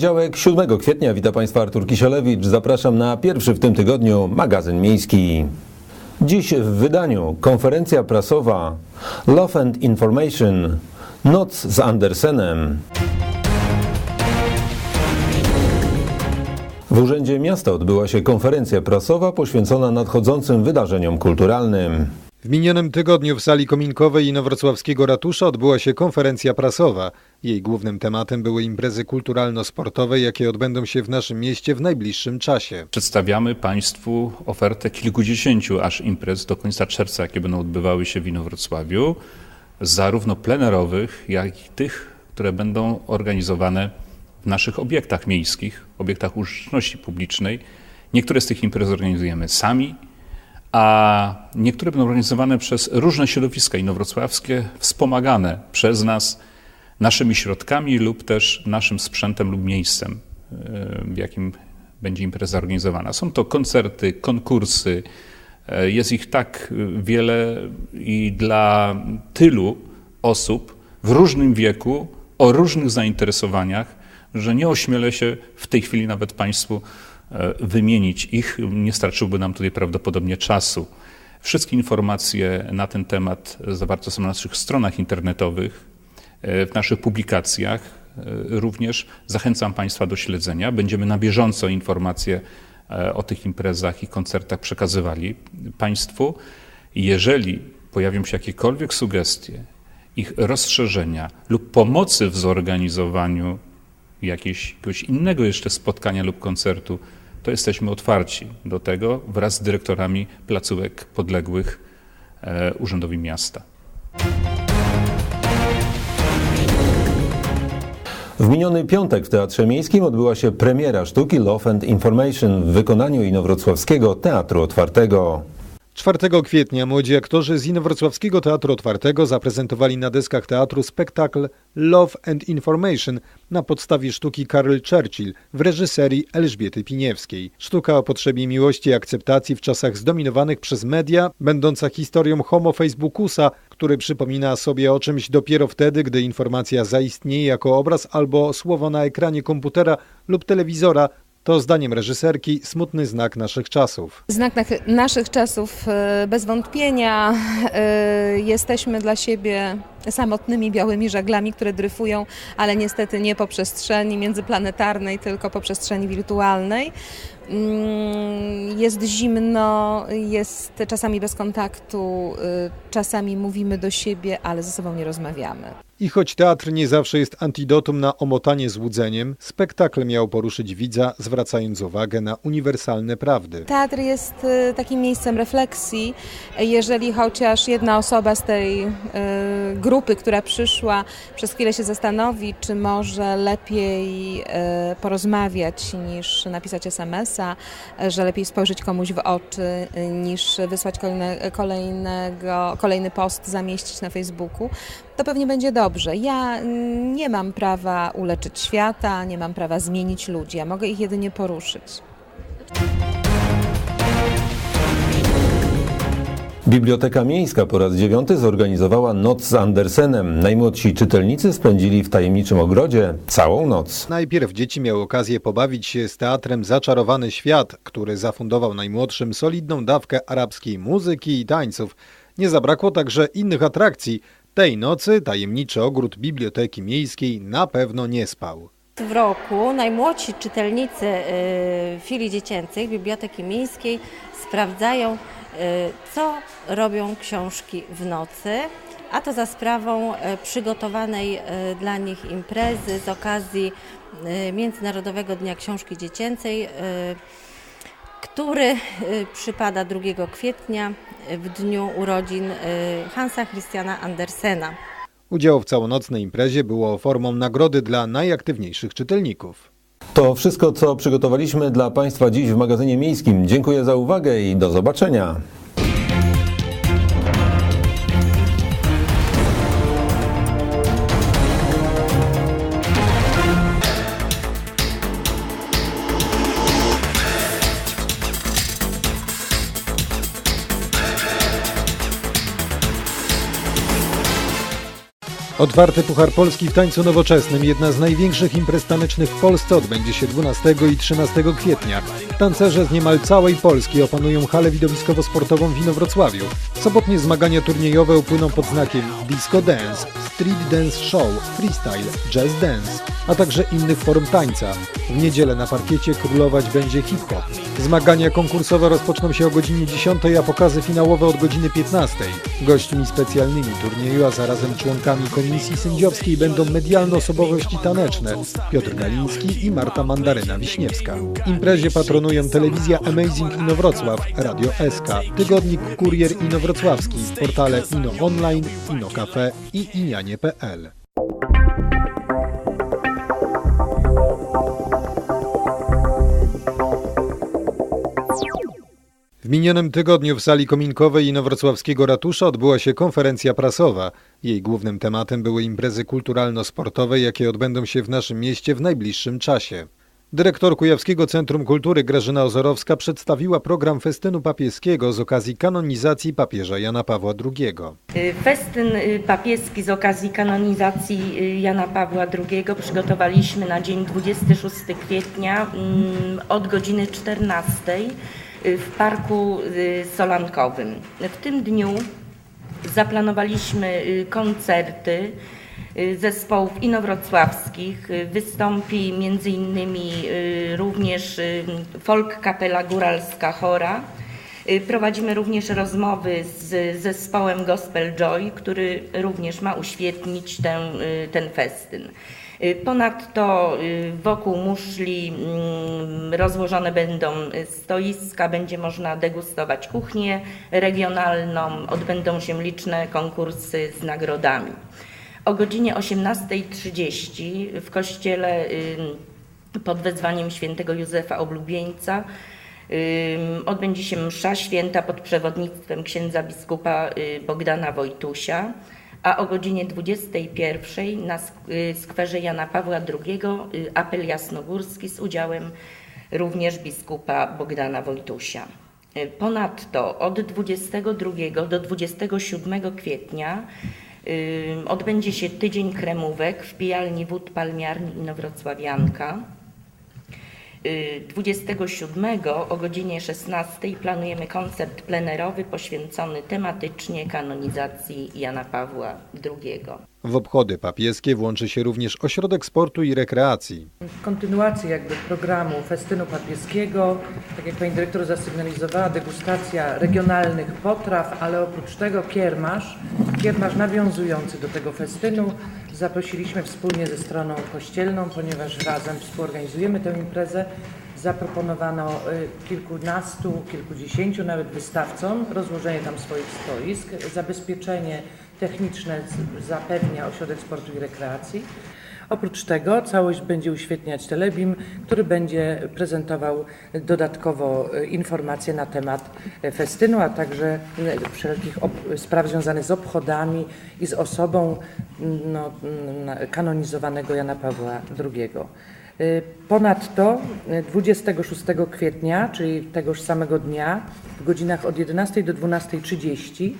poniedziałek 7 kwietnia. Witam Państwa Artur Kisielewicz. Zapraszam na pierwszy w tym tygodniu magazyn miejski. Dziś w wydaniu konferencja prasowa Love and Information Noc z Andersenem. W Urzędzie Miasta odbyła się konferencja prasowa poświęcona nadchodzącym wydarzeniom kulturalnym. W minionym tygodniu w sali kominkowej Inowrocławskiego Ratusza odbyła się konferencja prasowa. Jej głównym tematem były imprezy kulturalno-sportowe, jakie odbędą się w naszym mieście w najbliższym czasie. Przedstawiamy Państwu ofertę kilkudziesięciu aż imprez do końca czerwca, jakie będą odbywały się w Inowrocławiu, zarówno plenerowych, jak i tych, które będą organizowane w naszych obiektach miejskich, obiektach użyteczności publicznej. Niektóre z tych imprez organizujemy sami, a niektóre będą organizowane przez różne środowiska inowrocławskie, wspomagane przez nas naszymi środkami lub też naszym sprzętem lub miejscem, w jakim będzie impreza organizowana. Są to koncerty, konkursy, jest ich tak wiele i dla tylu osób w różnym wieku, o różnych zainteresowaniach, że nie ośmielę się w tej chwili nawet Państwu wymienić ich. Nie starczyłby nam tutaj prawdopodobnie czasu. Wszystkie informacje na ten temat zawarte są na naszych stronach internetowych, w naszych publikacjach. Również zachęcam Państwa do śledzenia. Będziemy na bieżąco informacje o tych imprezach i koncertach przekazywali Państwu. Jeżeli pojawią się jakiekolwiek sugestie, ich rozszerzenia lub pomocy w zorganizowaniu jakiegoś innego jeszcze spotkania lub koncertu, to jesteśmy otwarci do tego wraz z dyrektorami placówek podległych e, Urzędowi Miasta. W miniony piątek w Teatrze Miejskim odbyła się premiera sztuki Love and Information w wykonaniu Inowrocławskiego Teatru Otwartego. 4 kwietnia młodzi aktorzy z Inowrocławskiego Teatru Otwartego zaprezentowali na deskach teatru spektakl Love and Information na podstawie sztuki Karl Churchill w reżyserii Elżbiety Piniewskiej. Sztuka o potrzebie miłości i akceptacji w czasach zdominowanych przez media, będąca historią homo Facebookusa, który przypomina sobie o czymś dopiero wtedy, gdy informacja zaistnieje jako obraz albo słowo na ekranie komputera lub telewizora, to zdaniem reżyserki smutny znak naszych czasów. Znak naszych czasów e, bez wątpienia. E, jesteśmy dla siebie samotnymi białymi żaglami, które dryfują, ale niestety nie po przestrzeni międzyplanetarnej, tylko po przestrzeni wirtualnej. Mm, jest zimno, jest czasami bez kontaktu, e, czasami mówimy do siebie, ale ze sobą nie rozmawiamy. I choć teatr nie zawsze jest antidotum na omotanie złudzeniem, spektakl miał poruszyć widza, zwracając uwagę na uniwersalne prawdy. Teatr jest takim miejscem refleksji. Jeżeli chociaż jedna osoba z tej grupy, która przyszła, przez chwilę się zastanowi, czy może lepiej porozmawiać niż napisać SMS-a, że lepiej spojrzeć komuś w oczy niż wysłać kolejne, kolejnego, kolejny post zamieścić na Facebooku, to pewnie będzie dobrze. Ja nie mam prawa uleczyć świata, nie mam prawa zmienić ludzi, ja mogę ich jedynie poruszyć. Biblioteka Miejska po raz dziewiąty zorganizowała Noc z Andersenem. Najmłodsi czytelnicy spędzili w tajemniczym ogrodzie całą noc. Najpierw dzieci miały okazję pobawić się z teatrem Zaczarowany Świat, który zafundował najmłodszym solidną dawkę arabskiej muzyki i tańców. Nie zabrakło także innych atrakcji. Tej nocy tajemniczy ogród Biblioteki Miejskiej na pewno nie spał. W roku najmłodsi czytelnicy y, filii dziecięcych Biblioteki Miejskiej sprawdzają, y, co robią książki w nocy, a to za sprawą y, przygotowanej dla nich imprezy z okazji Międzynarodowego Dnia Książki Dziecięcej, który przypada 2 kwietnia w dniu urodzin Hansa Christiana Andersena. Udział w całonocnej imprezie było formą nagrody dla najaktywniejszych czytelników. To wszystko, co przygotowaliśmy dla Państwa dziś w magazynie miejskim. Dziękuję za uwagę i do zobaczenia. Otwarty Puchar Polski w tańcu nowoczesnym, jedna z największych imprez tanecznych w Polsce, odbędzie się 12 i 13 kwietnia. Tancerze z niemal całej Polski opanują halę widowiskowo-sportową w Inowrocławiu. Sobotnie zmagania turniejowe upłyną pod znakiem Disco Dance, Street Dance Show, Freestyle, Jazz Dance, a także innych form tańca. W niedzielę na parkiecie królować będzie hip-hop. Zmagania konkursowe rozpoczną się o godzinie 10, a pokazy finałowe od godziny 15. Gośćmi specjalnymi turnieju, a zarazem członkami komisji sędziowskiej będą medialne osobowości taneczne Piotr Galiński i Marta Mandaryna-Wiśniewska. Imprezie patronują telewizja Amazing Inowrocław, Radio SK, tygodnik Kurier Inowrocławski, portale Ino Online, Ino Cafe i inianie.pl. minionym tygodniu w sali kominkowej Inowrocławskiego Ratusza odbyła się konferencja prasowa. Jej głównym tematem były imprezy kulturalno-sportowe, jakie odbędą się w naszym mieście w najbliższym czasie. Dyrektor Kujawskiego Centrum Kultury Grażyna Ozorowska przedstawiła program festynu papieskiego z okazji kanonizacji papieża Jana Pawła II. Y, Festyn y, papieski z okazji kanonizacji y, Jana Pawła II przygotowaliśmy na dzień 26 kwietnia mm, od godziny 14 y, w Parku y, Solankowym. W tym dniu zaplanowaliśmy y, koncerty y, zespołów inowrocławskich. Y, Wystąpi między innymi y, również y, folk kapela góralska Chora. Y, Prowadzimy również rozmowy z zespołem Gospel Joy, który również ma uświetnić ten, y, ten festyn. Y, Ponadto y, wokół muszli mm, rozłożone będą y, stoiska, będzie można degustować kuchnię regionalną, odbędą się liczne konkursy z nagrodami. O godzinie 18.30 w kościele pod wezwaniem świętego Józefa Oblubieńca Odbędzie się msza święta pod przewodnictwem księdza biskupa Bogdana Wojtusia, a o godzinie 21 na y, skwerze Jana Pawła II y, apel jasnogórski z udziałem również biskupa Bogdana Wojtusia. Y, Ponadto od 22 do 27 kwietnia odbędzie się tydzień kremówek w pijalni wód palmiarni Inowrocławianka. Y, 27 o godzinie 16 planujemy koncert plenerowy poświęcony tematycznie kanonizacji Jana Pawła II. W obchody papieskie włączy się również Ośrodek Sportu i Rekreacji. kontynuacji jakby programu festynu papieskiego, tak jak pani dyrektor zasygnalizowała, degustacja regionalnych potraw, ale oprócz tego kiermasz, kiermasz nawiązujący do tego festynu. Zaprosiliśmy wspólnie ze stroną kościelną, ponieważ razem współorganizujemy tę imprezę. Zaproponowano y, kilkunastu, kilkudziesięciu nawet wystawcom rozłożenie tam swoich stoisk, zabezpieczenie techniczne zapewnia Ośrodek Sportu i Rekreacji. Oprócz tego całość będzie uświetniać Telebim, który będzie prezentował dodatkowo e, informacje na temat e, festynu, a także e, wszelkich spraw związanych z obchodami i z osobą m, no, m, kanonizowanego Jana Pawła II. Ponadto y, 26 kwietnia, czyli tegoż samego dnia, w godzinach od 11 do 12.30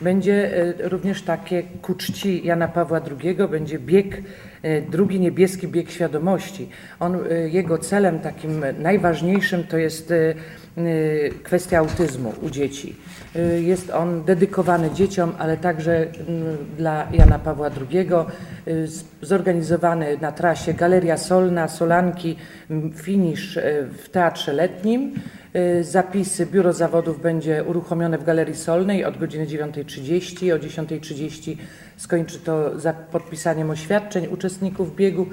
będzie y, również takie ku czci Jana Pawła II, będzie bieg, y, drugi niebieski bieg świadomości. On, y, jego celem takim najważniejszym to jest kwestia autyzmu u dzieci. Jest on dedykowany dzieciom, ale także dla Jana Pawła II. Zorganizowany na trasie Galeria Solna, Solanki, finisz w Teatrze Letnim. Y, Zapisy Biuro Zawodów będzie uruchomione w Galerii Solnej od godziny 9.30. O 10.30 skończy to za podpisaniem oświadczeń uczestników biegu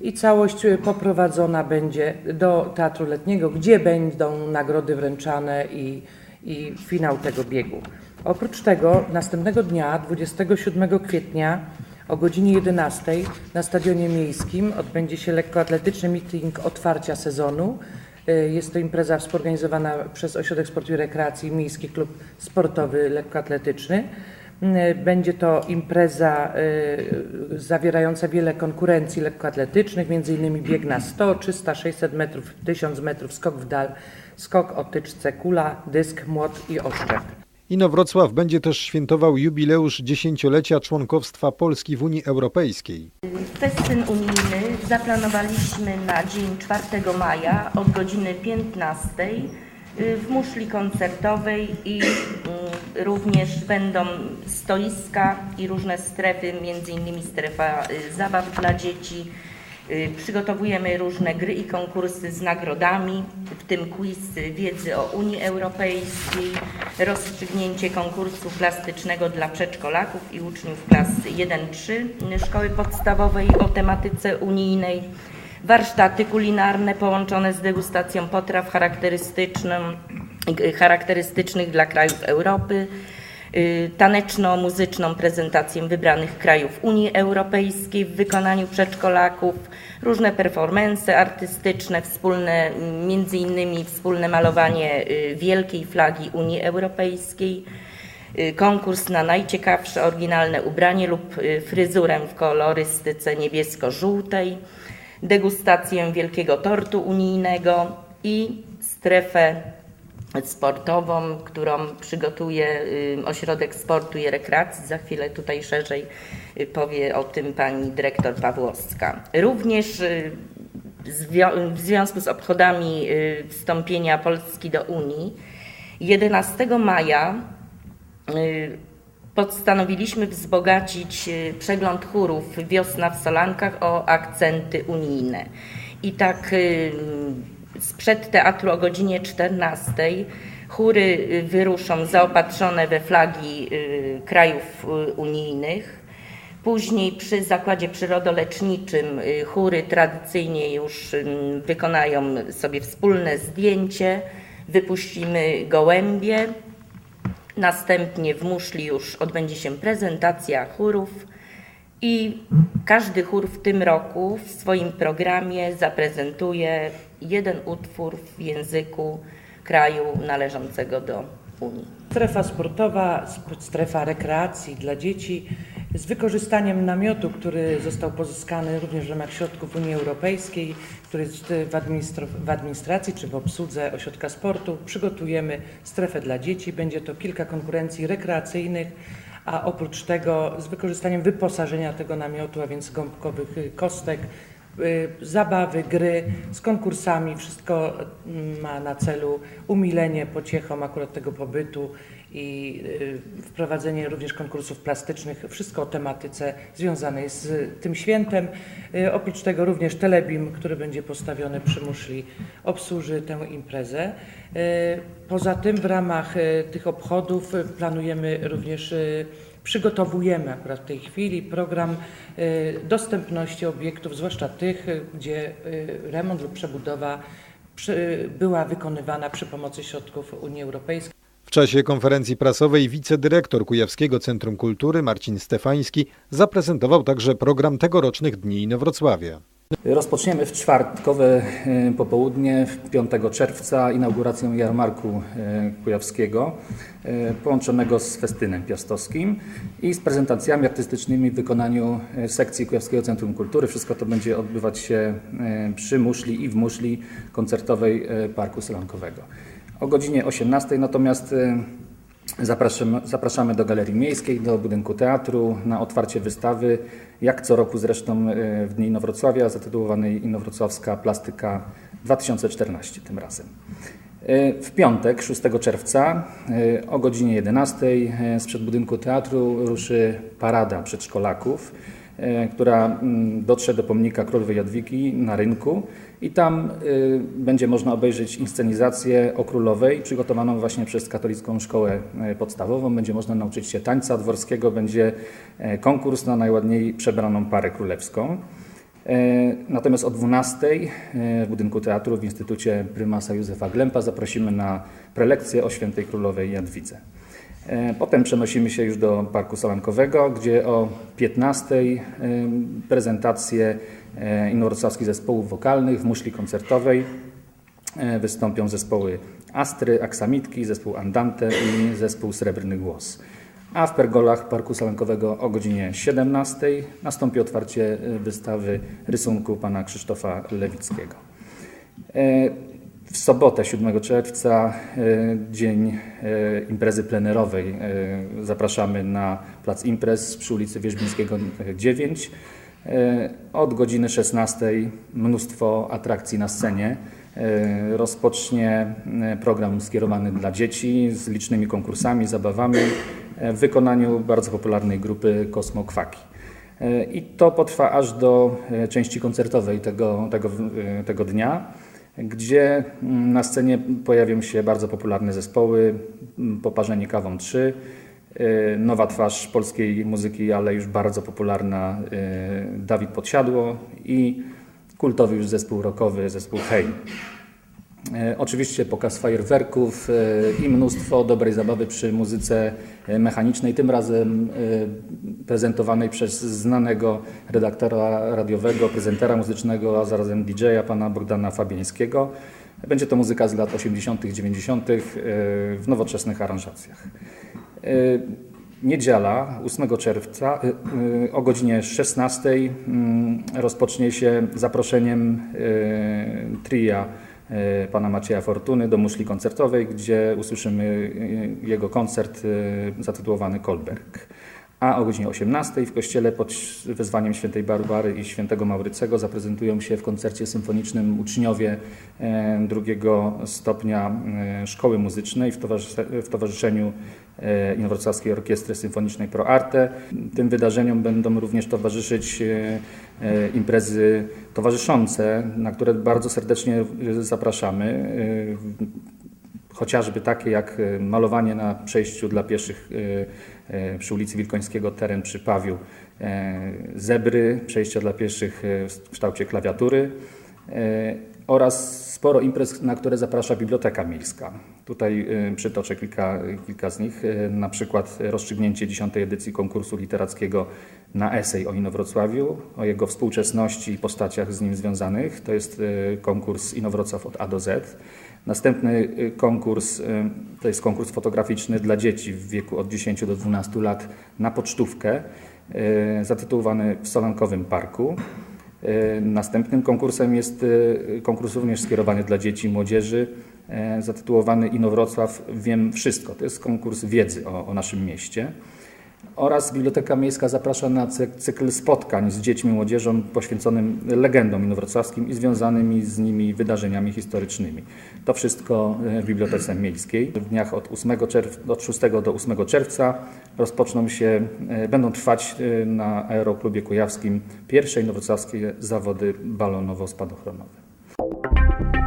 i całość y, poprowadzona będzie do Teatru Letniego, gdzie będą nagrody wręczane i, i finał tego biegu. Oprócz tego następnego dnia, 27 kwietnia o godzinie 11 na Stadionie Miejskim odbędzie się lekkoatletyczny meeting otwarcia sezonu. Y, Jest to impreza współorganizowana przez Ośrodek Sportu i Rekreacji Miejski Klub Sportowy Lekkoatletyczny. Y, Będzie to impreza y, zawierająca wiele konkurencji lekkoatletycznych, m.in. bieg na 100, 300, 600 metrów, 1000 metrów, skok w dal, skok o tyczce, kula, dysk, młot i oszczep. Inowrocław będzie też świętował jubileusz dziesięciolecia członkowstwa Polski w Unii Europejskiej. Festyn unijny zaplanowaliśmy na dzień 4 maja od godziny 15 w muszli koncertowej i mm, również będą stoiska i różne strefy, między innymi strefa y, zabaw dla dzieci. Y, Przygotowujemy różne gry i konkursy z nagrodami, w tym quiz wiedzy o Unii Europejskiej, rozstrzygnięcie konkursu plastycznego dla przedszkolaków i uczniów klas 1-3 szkoły podstawowej o tematyce unijnej, warsztaty kulinarne połączone z degustacją potraw charakterystycznych dla krajów Europy, taneczno-muzyczną prezentację wybranych krajów Unii Europejskiej w wykonaniu przedszkolaków, różne performance artystyczne, wspólne, między innymi wspólne malowanie y, wielkiej flagi Unii Europejskiej, y, konkurs na najciekawsze oryginalne ubranie lub y, fryzurę w kolorystyce niebiesko-żółtej, degustację wielkiego tortu unijnego i strefę sportową, którą przygotuje y, Ośrodek Sportu i Rekreacji. Za chwilę tutaj szerzej y, powie o tym pani dyrektor Pawłowska. Również y, w związku z obchodami wstąpienia Polski do Unii 11 maja postanowiliśmy wzbogacić przegląd chórów Wiosna w Solankach o akcenty unijne. I tak sprzed teatru o godzinie 14 chóry y, wyruszą zaopatrzone we flagi y, krajów y, unijnych. Później przy Zakładzie Przyrodoleczniczym chóry tradycyjnie już wykonają sobie wspólne zdjęcie, wypuścimy gołębie. Następnie w muszli już odbędzie się prezentacja chórów i każdy chór w tym roku w swoim programie zaprezentuje jeden utwór w języku kraju należącego do Unii. Strefa sportowa, sp- strefa rekreacji dla dzieci z wykorzystaniem namiotu, który został pozyskany również w ramach środków Unii Europejskiej, który jest w, w administracji czy w obsłudze ośrodka sportu. Przygotujemy strefę dla dzieci. Będzie to kilka konkurencji rekreacyjnych, a oprócz tego z wykorzystaniem wyposażenia tego namiotu, a więc gąbkowych kostek, zabawy, gry z konkursami. Wszystko mm, ma na celu umilenie pociechom akurat tego pobytu i y, wprowadzenie również konkursów plastycznych. Wszystko o tematyce związanej z tym świętem. Y, Oprócz tego również telebim, który będzie postawiony przy muszli, obsłuży tę imprezę. Y, Poza tym w ramach y, tych obchodów y, planujemy również y, Przygotowujemy akurat w tej chwili program y, dostępności obiektów, zwłaszcza tych, y, gdzie y, remont lub przebudowa była wykonywana przy pomocy środków Unii Europejskiej. W czasie konferencji prasowej wicedyrektor Kujawskiego Centrum Kultury Marcin Stefański zaprezentował także program tegorocznych Dni Inowrocławia. Rozpoczniemy w czwartkowe e, popołudnie, 5 czerwca, inaugurację jarmarku e, kujawskiego, e, połączonego z festynem piastowskim i z prezentacjami artystycznymi w wykonaniu sekcji Kujawskiego Centrum Kultury. Wszystko to będzie odbywać się przy muszli i w muszli koncertowej Parku Solankowego. O godzinie 18 natomiast Zapraszamy, zapraszamy do Galerii Miejskiej, do budynku teatru na otwarcie wystawy, jak co roku zresztą e, w Dni Inowrocławia, zatytułowanej Inowrocławska Plastyka 2014 tym razem. E, W piątek, 6 czerwca e, o godzinie 11 e, sprzed budynku teatru ruszy parada przedszkolaków, która mm, dotrze do pomnika Królowej Jadwigi na rynku i tam y, będzie można obejrzeć inscenizację o królowej przygotowaną właśnie przez katolicką szkołę e, podstawową. Będzie można nauczyć się tańca dworskiego, będzie e, konkurs na najładniej przebraną parę królewską. E, Natomiast o 12 e, w budynku teatru w Instytucie Prymasa Józefa Glempa zaprosimy na prelekcję o świętej królowej Jadwidze. E, Potem przenosimy się już do Parku Solankowego, gdzie o 15 e, prezentacje e, inowrocławskich zespołów wokalnych w muszli koncertowej. Wystąpią zespoły Astry, Aksamitki, zespół Andante i zespół Srebrny Głos. A w pergolach Parku Solankowego o godzinie 17 nastąpi otwarcie wystawy rysunku pana Krzysztofa Lewickiego. W sobotę 7 czerwca, e, dzień e, imprezy plenerowej, e, zapraszamy na plac imprez przy ulicy Wierzbińskiego e, 9. E, Od godziny 16 mnóstwo atrakcji na scenie. Rozpocznie program skierowany dla dzieci z licznymi konkursami, zabawami w wykonaniu bardzo popularnej grupy Kosmo Kwaki. I to potrwa aż do części koncertowej tego, tego, tego dnia, gdzie mm, na scenie pojawią się bardzo popularne zespoły, mm, Poparzeni Kawą 3, e, nowa twarz polskiej muzyki, ale już bardzo popularna e, Dawid Podsiadło i kultowy już zespół rockowy, zespół Hej. E, Oczywiście pokaz fajerwerków e, i mnóstwo dobrej zabawy przy muzyce e, mechanicznej, tym razem prezentowanej przez znanego redaktora radiowego, prezentera muzycznego, a zarazem DJ-a pana Bogdana Fabiańskiego. Będzie to muzyka z lat 80., 90. e, w nowoczesnych aranżacjach. Niedziela 8 czerwca o godzinie 16 mm, rozpocznie się zaproszeniem tria pana Macieja Fortuny do muszli koncertowej, gdzie usłyszymy y, jego koncert y, zatytułowany Kolberg. A o godzinie 18 w kościele pod wezwaniem świętej Barbary i świętego Maurycego zaprezentują się w koncercie symfonicznym uczniowie drugiego stopnia szkoły muzycznej w, towarzysze- w towarzyszeniu Inowrocławskiej Orkiestry Symfonicznej Pro Arte. Tym wydarzeniom będą również towarzyszyć imprezy towarzyszące, na które bardzo serdecznie e, zapraszamy. E, chociażby takie jak e, malowanie na przejściu dla pieszych e, e, przy ulicy Wilkońskiego, teren przy Pawiu, e, zebry, przejścia dla pieszych e, w kształcie klawiatury e, oraz sporo imprez, na które zaprasza Biblioteka Miejska. Tutaj e, przytoczę kilka, kilka z nich, e, na przykład rozstrzygnięcie 10. edycji konkursu literackiego na esej o Inowrocławiu, o jego współczesności i postaciach z nim związanych. To jest konkurs Inowrocław od A do Z. Następny y, konkurs y, to jest konkurs fotograficzny dla dzieci w wieku od 10 do 12 lat na pocztówkę, y, zatytułowany w Solankowym Parku. Y, Następnym konkursem jest y, konkurs również skierowany dla dzieci i młodzieży, y, zatytułowany Inowrocław Wiem Wszystko. To jest konkurs wiedzy o, o naszym mieście. Oraz Biblioteka Miejska zaprasza na cyk- cykl spotkań z dziećmi i młodzieżą poświęconym legendom inowrocławskim i związanymi z nimi wydarzeniami historycznymi. To wszystko e, w Bibliotece Miejskiej. W dniach od, 8 czerw- od 6 do 8 czerwca rozpoczną się, e, będą trwać e, na Aeroklubie Kujawskim pierwsze inowrocławskie zawody balonowo-spadochronowe.